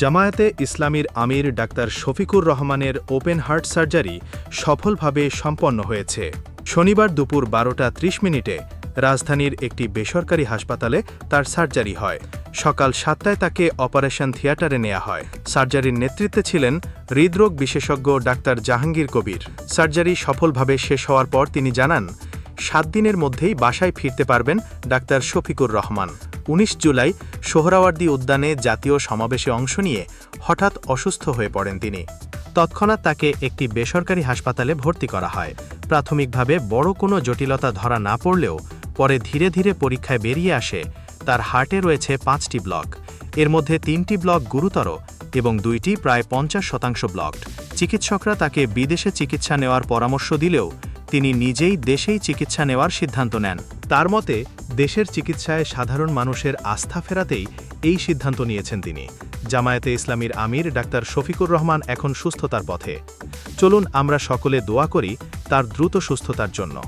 জামায়াতে ইসলামীর আমির ডাক্তার শফিকুর রহমানের open heart surgery সফলভাবে সম্পন্ন হয়েছে। শনিবার দুপুর বারোটা ত্রিশ মিনিটে রাজধানীর একটি বেসরকারি হাসপাতালে তার সার্জারি হয়। সকাল সাতটায় তাকে অপারেশন থিয়েটারে নেওয়া হয়। সার্জারির নেতৃত্বে ছিলেন হৃদরোগ বিশেষজ্ঞ ডাক্তার জাহাঙ্গীর কবির। সার্জারি সফলভাবে শেষ হওয়ার পর তিনি জানান সাত দিনের মধ্যেই বাসায় ফিরতে পারবেন ডাক্তার শফিকুর রহমান। উনিশ জুলাই সোহরাওয়ার্দী উদ্যানে জাতীয় সমাবেশে অংশ নিয়ে হঠাৎ অসুস্থ হয়ে পড়েন তিনি। তৎক্ষণাৎ তাকে একটি বেসরকারি হাসপাতালে ভর্তি করা হয়। প্রাথমিকভাবে বড় কোনো জটিলতা ধরা না পড়লেও পরে ধীরে ধীরে পরীক্ষায় বেরিয়ে আসে, তার হার্টে রয়েছে পাঁচটি ব্লক। এর মধ্যে তিনটি ব্লক গুরুতর এবং দুইটি প্রায় পঞ্চাশ শতাংশ ব্লকড। চিকিৎসকরা তাকে বিদেশে চিকিৎসা নেওয়ার পরামর্শ দিলেও তিনি নিজেই দেশেই চিকিৎসা নেওয়ার সিদ্ধান্ত নেন। তার মতে, দেশের চিকিৎসায় সাধারণ মানুষের আস্থা ফেরাতেই এই সিদ্ধান্ত নিয়েছেন তিনি। জামায়াতে ইসলামীর আমির ডাক্তার শফিকুর রহমান এখন সুস্থতার পথে। চলুন আমরা সকলে দোয়া করি তার দ্রুত সুস্থতার জন্য।